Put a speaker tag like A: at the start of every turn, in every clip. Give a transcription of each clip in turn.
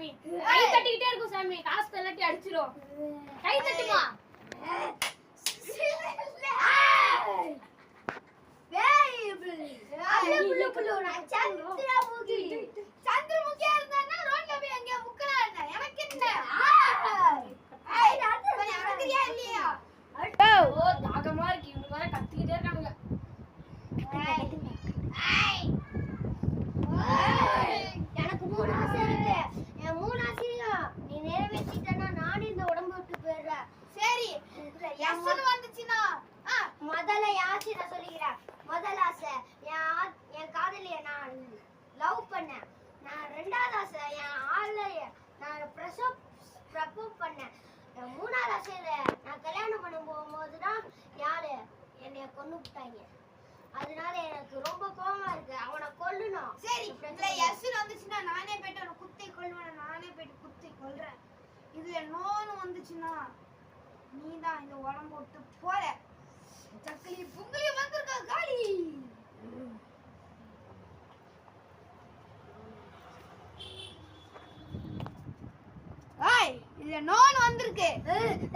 A: கத்திக்கிட்டே இருக்கும் சாமி காசு எல்லாத்தையும் அடிச்சிரும் கை தட்டுமா
B: சந்திரமுகியா
C: ப்ரப்போஸ் பண்ணேன். மூணாவது ஆசையில நான் கல்யாணம் பண்ண போகும்போது தான் யாரு? என்னைய கொண்டு விட்டாங்க. அதனால எனக்கு ரொம்ப கோவமா இருக்கு. அவனை கொல்லணும்.
B: சரி இதுல எஸ்ன்னு வந்துச்சுன்னா நானே போயிட்டு அவனை குத்தி கொள்வேன் நானே போயிட்டு குத்தி கொல்றேன். இதுல நோன்னு வந்துச்சுன்னா நீ தான் இந்த உடம்பு விட்டு போற. சக்கிலி புங்கிலி வந்திருக்கா காளி ஏய் இதுல நோன்னு வந்திருக்கு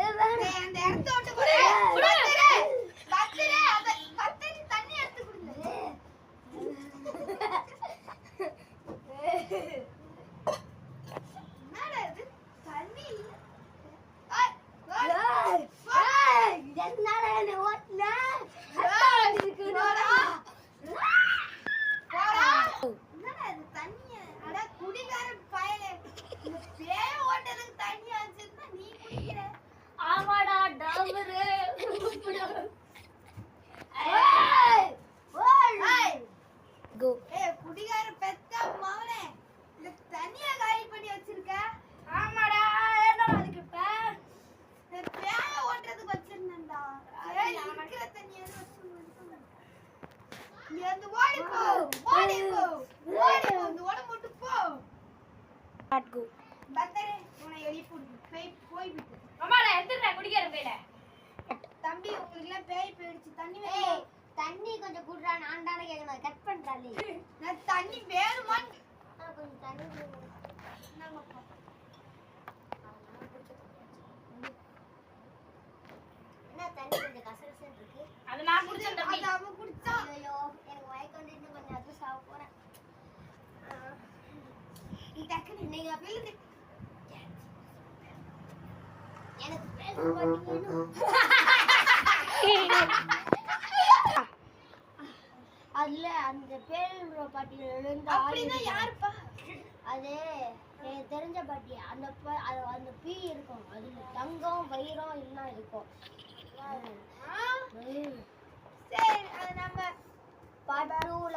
C: நாட் கோ
B: பத்தரே. பேய் போய் விட்டு
A: அம்மாடா எடுத்துடுறா குடிக்கிற பேல
B: தம்பி உங்களுக்கு எல்லாம் பேய் போயிடுச்சு. தண்ணி வேணும்?
C: தண்ணி கொஞ்சம் குடுறா நான் தானே கேட்கணும் கட் பண்றாளே.
B: நான் தண்ணி வேணுமான்னு
C: கொஞ்சம் தண்ணி குடு. என்ன தண்ணி கொஞ்சம் கசகசன்னு இருக்கு?
A: அது நான் குடிச்சேன் தம்பி.
B: அது அவன் குடிச்சான்.
C: ஐயோ எனக்கு மயக்கம் வந்து இன்னும் கொஞ்சம் அது சாப்பிட போறேன்
B: நீ டக்குனு
C: நீங்க விழுந்து. அதுல அந்த
B: யாருப்பா?
C: அது எனக்கு தெரிஞ்ச பாட்டி. அந்த அந்த பீ இருக்கும். அதுல தங்கம் வைரம் எல்லாம் இருக்கும்.
B: சரி அது நம்ம
C: பாட்டு
B: பட்டூல